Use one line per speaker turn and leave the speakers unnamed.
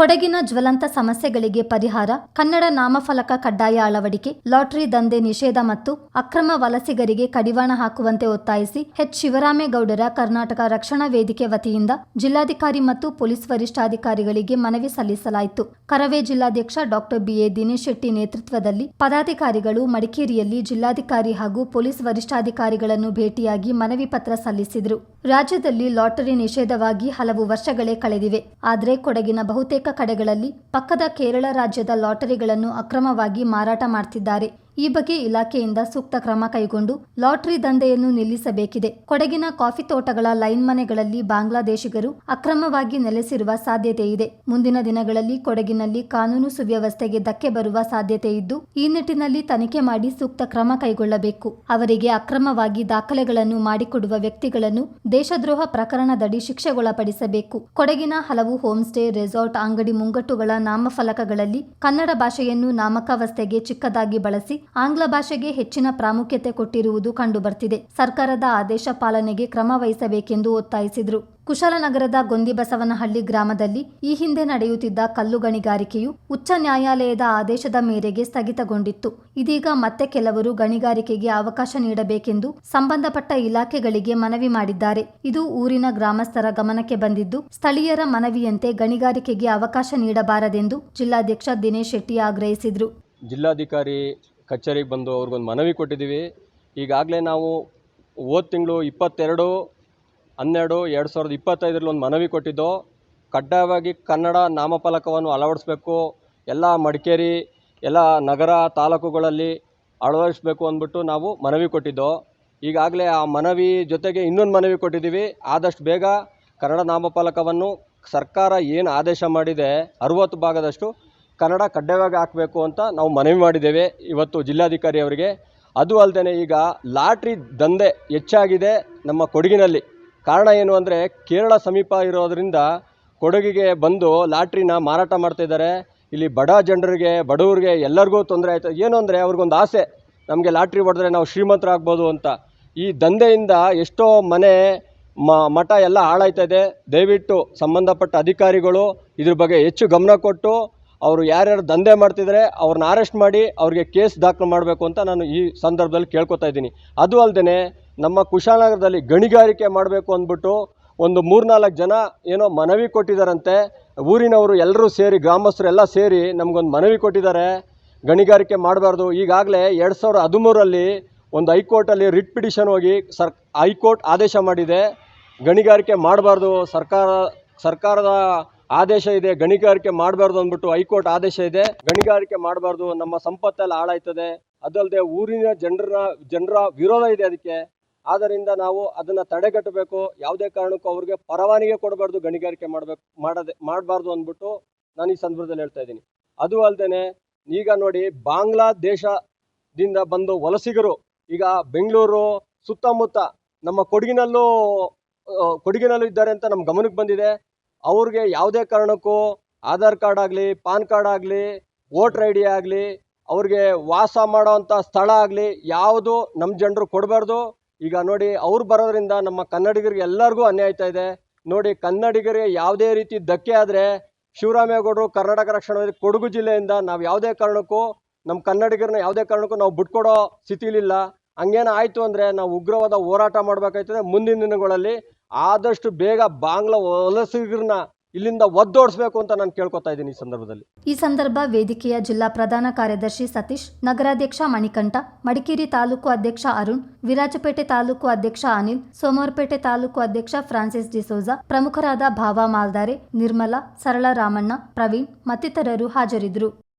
ಕೊಡಗಿನ ಜ್ವಲಂತ ಸಮಸ್ಯೆಗಳಿಗೆ ಪರಿಹಾರ, ಕನ್ನಡ ನಾಮಫಲಕ ಕಡ್ಡಾಯ ಅಳವಡಿಕೆ, ಲಾಟರಿ ದಂಧೆ ನಿಷೇಧ ಮತ್ತು ಅಕ್ರಮ ವಲಸಿಗರಿಗೆ ಕಡಿವಾಣ ಹಾಕುವಂತೆ ಒತ್ತಾಯಿಸಿ ಎಚ್ ಶಿವರಾಮೇಗೌಡರ ಕರ್ನಾಟಕ ರಕ್ಷಣಾ ವೇದಿಕೆ ವತಿಯಿಂದ ಜಿಲ್ಲಾಧಿಕಾರಿ ಮತ್ತು ಪೊಲೀಸ್ ವರಿಷ್ಠಾಧಿಕಾರಿಗಳಿಗೆ ಮನವಿ ಸಲ್ಲಿಸಲಾಯಿತು. ಕರವೇ ಜಿಲ್ಲಾಧ್ಯಕ್ಷ ಡಾಕ್ಟರ್ ಬಿಎ ದಿನೇಶ್ ಶೆಟ್ಟಿ ನೇತೃತ್ವದಲ್ಲಿ ಪದಾಧಿಕಾರಿಗಳು ಮಡಿಕೇರಿಯಲ್ಲಿ ಜಿಲ್ಲಾಧಿಕಾರಿ ಹಾಗೂ ಪೊಲೀಸ್ ವರಿಷ್ಠಾಧಿಕಾರಿಗಳನ್ನು ಭೇಟಿಯಾಗಿ ಮನವಿ ಪತ್ರ ಸಲ್ಲಿಸಿದರು. ರಾಜ್ಯದಲ್ಲಿ ಲಾಟರಿ ನಿಷೇಧವಾಗಿ ಹಲವು ವರ್ಷಗಳೇ ಕಳೆದಿವೆ. ಆದರೆ ಕೊಡಗಿನ ಬಹುತೇಕ ಕಡೆಗಳಲ್ಲಿ ಪಕ್ಕದ ಕೇರಳ ರಾಜ್ಯದ ಲಾಟರಿಗಳನ್ನು ಅಕ್ರಮವಾಗಿ ಮಾರಾಟ ಮಾಡ್ತಿದ್ದಾರೆ. ಈ ಬಗ್ಗೆ ಇಲಾಖೆಯಿಂದ ಸೂಕ್ತ ಕ್ರಮ ಕೈಗೊಂಡು ಲಾಟರಿ ದಂಧೆಯನ್ನು ನಿಲ್ಲಿಸಬೇಕಿದೆ. ಕೊಡಗಿನ ಕಾಫಿ ತೋಟಗಳ ಲೈನ್ ಮನೆಗಳಲ್ಲಿ ಬಾಂಗ್ಲಾದೇಶಿಗರು ಅಕ್ರಮವಾಗಿ ನೆಲೆಸಿರುವ ಸಾಧ್ಯತೆ ಇದೆ. ಮುಂದಿನ ದಿನಗಳಲ್ಲಿ ಕೊಡಗಿನಲ್ಲಿ ಕಾನೂನು ಸುವ್ಯವಸ್ಥೆಗೆ ಧಕ್ಕೆ ಬರುವ ಸಾಧ್ಯತೆ ಇದ್ದು, ಈ ನಿಟ್ಟಿನಲ್ಲಿ ತನಿಖೆ ಮಾಡಿ ಸೂಕ್ತ ಕ್ರಮ ಕೈಗೊಳ್ಳಬೇಕು. ಅವರಿಗೆ ಅಕ್ರಮವಾಗಿ ದಾಖಲೆಗಳನ್ನು ಮಾಡಿಕೊಡುವ ವ್ಯಕ್ತಿಗಳನ್ನು ದೇಶದ್ರೋಹ ಪ್ರಕರಣದಡಿ ಶಿಕ್ಷೆಗೊಳಪಡಿಸಬೇಕು. ಕೊಡಗಿನ ಹಲವು ಹೋಮ್ ಸ್ಟೇ ರೆಸಾರ್ಟ್, ಅಂಗಡಿ ಮುಂಗಟ್ಟುಗಳ ನಾಮಫಲಕಗಳಲ್ಲಿ ಕನ್ನಡ ಭಾಷೆಯನ್ನು ನಾಮಕಾವಸ್ಥೆಗೆ ಚಿಕ್ಕದಾಗಿ ಬಳಸಿ ಆಂಗ್ಲ ಭಾಷೆಗೆ ಹೆಚ್ಚಿನ ಪ್ರಾಮುಖ್ಯತೆ ಕೊಟ್ಟಿರುವುದು ಕಂಡುಬರ್ತಿದೆ. ಸರ್ಕಾರದ ಆದೇಶ ಪಾಲನೆಗೆ ಕ್ರಮ ವಹಿಸಬೇಕೆಂದು ಒತ್ತಾಯಿಸಿದರು. ಕುಶಾಲನಗರದ ಗೊಂದಿಬಸವನಹಳ್ಳಿ ಗ್ರಾಮದಲ್ಲಿ ಈ ಹಿಂದೆ ನಡೆಯುತ್ತಿದ್ದ ಕಲ್ಲು ಗಣಿಗಾರಿಕೆಯು ಉಚ್ಚ ನ್ಯಾಯಾಲಯದ ಆದೇಶದ ಮೇರೆಗೆ ಸ್ಥಗಿತಗೊಂಡಿತ್ತು. ಇದೀಗ ಮತ್ತೆ ಕೆಲವರು ಗಣಿಗಾರಿಕೆಗೆ ಅವಕಾಶ ನೀಡಬೇಕೆಂದು ಸಂಬಂಧಪಟ್ಟ ಇಲಾಖೆಗಳಿಗೆ ಮನವಿ ಮಾಡಿದ್ದಾರೆ. ಇದು ಊರಿನ ಗ್ರಾಮಸ್ಥರ ಗಮನಕ್ಕೆ ಬಂದಿದ್ದು, ಸ್ಥಳೀಯರ ಮನವಿಯಂತೆ ಗಣಿಗಾರಿಕೆಗೆ ಅವಕಾಶ ನೀಡಬಾರದೆಂದು ಜಿಲ್ಲಾಧ್ಯಕ್ಷ ದಿನೇಶ್ ಶೆಟ್ಟಿ ಆಗ್ರಹಿಸಿದರು.
ಜಿಲ್ಲಾಧಿಕಾರಿ ಕಚೇರಿಗೆ ಬಂದು ಅವ್ರಿಗೊಂದು ಮನವಿ ಕೊಟ್ಟಿದ್ದೀವಿ. ಈಗಾಗಲೇ ನಾವು ಹೋದ ತಿಂಗಳು ಇಪ್ಪತ್ತೆರಡು, ಹನ್ನೆರಡು, ಎರಡು ಸಾವಿರದ ಇಪ್ಪತ್ತೈದರಲ್ಲಿ ಒಂದು ಮನವಿ ಕೊಟ್ಟಿದ್ದೋ, ಕಡ್ಡಾಯವಾಗಿ ಕನ್ನಡ ನಾಮಫಲಕವನ್ನು ಅಳವಡಿಸ್ಬೇಕು, ಎಲ್ಲ ಮಡಿಕೇರಿ, ಎಲ್ಲ ನಗರ ತಾಲೂಕುಗಳಲ್ಲಿ ಅಳವಡಿಸ್ಬೇಕು ಅಂದ್ಬಿಟ್ಟು ನಾವು ಮನವಿ ಕೊಟ್ಟಿದ್ದೋ, ಈಗಾಗಲೇ ಆ ಮನವಿ ಜೊತೆಗೆ ಇನ್ನೊಂದು ಮನವಿ ಕೊಟ್ಟಿದ್ದೀವಿ. ಆದಷ್ಟು ಬೇಗ ಕನ್ನಡ ನಾಮಫಲಕವನ್ನು ಸರ್ಕಾರ ಏನು ಆದೇಶ ಮಾಡಿದೆ, ಅರುವತ್ತು ಭಾಗದಷ್ಟು ಕನ್ನಡ ಕಡ್ಡಾಯವಾಗಿ ಹಾಕಬೇಕು ಅಂತ ನಾವು ಮನವಿ ಮಾಡಿದ್ದೇವೆ ಇವತ್ತು ಜಿಲ್ಲಾಧಿಕಾರಿ ಅವರಿಗೆ. ಅದು ಅಲ್ಲದೆ ಈಗ ಲಾಟ್ರಿ ದಂಧೆ ಹೆಚ್ಚಾಗಿದೆ ನಮ್ಮ ಕೊಡಗಿನಲ್ಲಿ. ಕಾರಣ ಏನು ಅಂದರೆ ಕೇರಳ ಸಮೀಪ ಇರೋದರಿಂದ ಕೊಡಗಿಗೆ ಬಂದು ಲಾಟ್ರಿನ ಮಾರಾಟ ಮಾಡ್ತಾಯಿದ್ದಾರೆ ಇಲ್ಲಿ ಬಡ ಜನರಿಗೆ, ಬಡವರಿಗೆ ಎಲ್ಲರಿಗೂ ತೊಂದರೆ ಆಯಿತು. ಏನು ಅಂದರೆ ಅವ್ರಿಗೊಂದು ಆಸೆ, ನಮಗೆ ಲಾಟ್ರಿ ಹೊಡೆದ್ರೆ ನಾವು ಶ್ರೀಮಂತರಾಗ್ಬೋದು ಅಂತ. ಈ ದಂಧೆಯಿಂದ ಎಷ್ಟೋ ಮನೆ ಮ, ಮಠ ಎಲ್ಲ ಹಾಳಾಯ್ತಾ ಇದೆ. ದಯವಿಟ್ಟು ಸಂಬಂಧಪಟ್ಟ ಅಧಿಕಾರಿಗಳು ಇದ್ರ ಬಗ್ಗೆ ಹೆಚ್ಚು ಗಮನ ಕೊಟ್ಟು ಅವರು ಯಾರ್ಯಾರು ದಂಧೆ ಮಾಡ್ತಿದ್ದಾರೆ ಅವ್ರನ್ನ ಅರೆಸ್ಟ್ ಮಾಡಿ ಅವ್ರಿಗೆ ಕೇಸ್ ದಾಖಲು ಮಾಡಬೇಕು ಅಂತ ನಾನು ಈ ಸಂದರ್ಭದಲ್ಲಿ ಕೇಳ್ಕೊತಾ ಇದ್ದೀನಿ. ಅದು ಅಲ್ಲದೆ ನಮ್ಮ ಕುಶಾಲನಗರದಲ್ಲಿ ಗಣಿಗಾರಿಕೆ ಮಾಡಬೇಕು ಅಂದ್ಬಿಟ್ಟು ಒಂದು ಮೂರ್ನಾಲ್ಕು ಜನ ಏನೋ ಮನವಿ ಕೊಟ್ಟಿದ್ದಾರಂತೆ ಊರಿನವರು ಎಲ್ಲರೂ ಸೇರಿ, ಗ್ರಾಮಸ್ಥರು ಎಲ್ಲ ಸೇರಿ ನಮಗೊಂದು ಮನವಿ ಕೊಟ್ಟಿದ್ದಾರೆ. ಗಣಿಗಾರಿಕೆ ಮಾಡಬಾರ್ದು. ಈಗಾಗಲೇ ಎರಡು ಸಾವಿರದ ಹದಿಮೂರರಲ್ಲಿ ಒಂದು ಹೈಕೋರ್ಟಲ್ಲಿ ರಿಟ್ ಪಿಟಿಷನ್ ಹೋಗಿ ಸರ್, ಹೈಕೋರ್ಟ್ ಆದೇಶ ಮಾಡಿದೆ. ಗಣಿಗಾರಿಕೆ ಮಾಡಬಾರ್ದು. ಸರ್ಕಾರ, ಸರ್ಕಾರದ ಆದೇಶ ಇದೆ, ಗಣಿಗಾರಿಕೆ ಮಾಡಬಾರ್ದು ಅಂದ್ಬಿಟ್ಟು ಹೈಕೋರ್ಟ್ ಆದೇಶ ಇದೆ. ಗಣಿಗಾರಿಕೆ ಮಾಡಬಾರ್ದು, ನಮ್ಮ ಸಂಪತ್ತೆಲ್ಲ ಹಾಳಾಯ್ತದೆ. ಅದಲ್ಲದೆ ಊರಿನ ಜನರ ಜನರ ವಿರೋಧ ಇದೆ ಅದಕ್ಕೆ. ಆದ್ದರಿಂದ ನಾವು ಅದನ್ನು ತಡೆಗಟ್ಟಬೇಕು. ಯಾವುದೇ ಕಾರಣಕ್ಕೂ ಅವ್ರಿಗೆ ಪರವಾನಿಗೆ ಕೊಡಬಾರ್ದು, ಗಣಿಗಾರಿಕೆ ಮಾಡಬೇಕು, ಮಾಡದೆ, ಮಾಡಬಾರ್ದು ಅಂದ್ಬಿಟ್ಟು ನಾನು ಈ ಸಂದರ್ಭದಲ್ಲಿ ಹೇಳ್ತಾ ಇದ್ದೀನಿ. ಅದು ಅಲ್ಲದೆ ಈಗ ನೋಡಿ ಬಾಂಗ್ಲಾದೇಶದಿಂದ ಬಂದು ವಲಸಿಗರು, ಈಗ ಬೆಂಗಳೂರು ಸುತ್ತಮುತ್ತ ನಮ್ಮ ಕೊಡಗಿನಲ್ಲೂ ಕೊಡಗಿನಲ್ಲೂ ಇದ್ದಾರೆ ಅಂತ ನಮ್ಮ ಗಮನಕ್ಕೆ ಬಂದಿದೆ. ಅವ್ರಿಗೆ ಯಾವುದೇ ಕಾರಣಕ್ಕೂ ಆಧಾರ್ ಕಾರ್ಡ್ ಆಗಲಿ, ಪಾನ್ ಕಾರ್ಡ್ ಆಗಲಿ, ವೋಟ್ರ್ ಐ ಡಿ ಆಗಲಿ, ಅವ್ರಿಗೆ ವಾಸ ಮಾಡೋವಂಥ ಸ್ಥಳ ಆಗಲಿ, ಯಾವುದು ನಮ್ಮ ಜನರು ಕೊಡಬಾರ್ದು. ಈಗ ನೋಡಿ, ಅವ್ರು ಬರೋದ್ರಿಂದ ನಮ್ಮ ಕನ್ನಡಿಗರಿಗೆ ಎಲ್ಲರಿಗೂ ಅನ್ಯಾಯ ಇದೆ. ನೋಡಿ, ಕನ್ನಡಿಗರಿಗೆ ಯಾವುದೇ ರೀತಿ ಧಕ್ಕೆ ಆದರೆ ಶಿವರಾಮೇಗೌಡರು ಕರ್ನಾಟಕ ರಕ್ಷಣಾ ಕೊಡಗು ಜಿಲ್ಲೆಯಿಂದ ನಾವು ಯಾವುದೇ ಕಾರಣಕ್ಕೂ, ನಮ್ಮ ಕನ್ನಡಿಗರನ್ನ ಯಾವುದೇ ಕಾರಣಕ್ಕೂ ನಾವು ಬಿಟ್ಕೊಡೋ ಸ್ಥಿತಿಲಿಲ್ಲ. ಹಂಗೇನೋ ಆಯಿತು ಅಂದರೆ ನಾವು ಉಗ್ರವಾದ ಹೋರಾಟ ಮಾಡಬೇಕಾಯ್ತದೆ ಮುಂದಿನ ದಿನಗಳಲ್ಲಿ. ಆದಷ್ಟು ಬೇಗ ಬಾಂಗ್ಲಾ ವಲಸಿಗರನ್ನ ಇಲ್ಲಿಂದ ಒದ್ದೋಡಿಸಬೇಕು ಅಂತ ನಾನು ಕೇಳ್ಕೊತಾ ಇದ್ದೀನಿ ಈ ಸಂದರ್ಭದಲ್ಲಿ.
ಈ ಸಂದರ್ಭ ವೇದಿಕೆಯ ಜಿಲ್ಲಾ ಪ್ರಧಾನ ಕಾರ್ಯದರ್ಶಿ ಸತೀಶ್, ನಗರಾಧ್ಯಕ್ಷ ಮಣಿಕಂಠ, ಮಡಿಕೇರಿ ತಾಲೂಕು ಅಧ್ಯಕ್ಷ ಅರುಣ್, ವಿರಾಜಪೇಟೆ ತಾಲೂಕು ಅಧ್ಯಕ್ಷ ಅನಿಲ್, ಸೋಮವಾರಪೇಟೆ ತಾಲೂಕು ಅಧ್ಯಕ್ಷ ಫ್ರಾನ್ಸಿಸ್ ಡಿಸೋಜಾ ಪ್ರಮುಖರಾದ ಭಾವ ಮಾಲ್ದಾರೆ, ನಿರ್ಮಲಾ ಸರಳ ರಾಮಣ್ಣ ಪ್ರವೀಣ್ ಮತ್ತಿತರರು ಹಾಜರಿದ್ದರು.